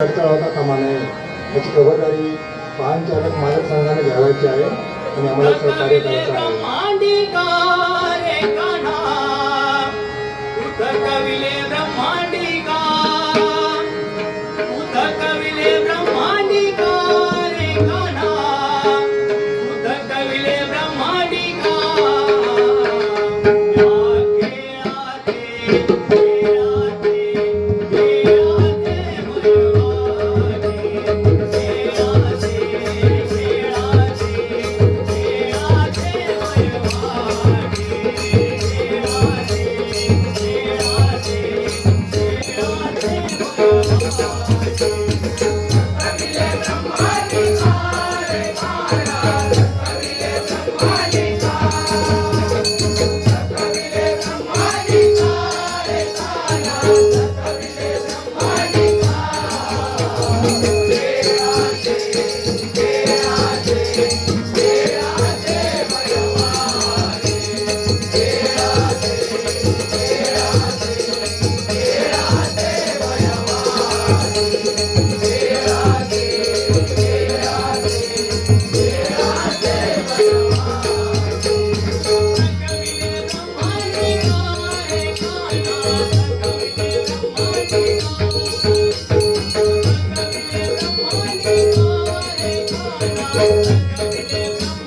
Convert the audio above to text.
अडथळा होता कामा नये याची खबरदारी वाहन चालक मालक संघाने घ्यावायची आहे आणि आम्हाला सहकार्य करायचं आहे. Música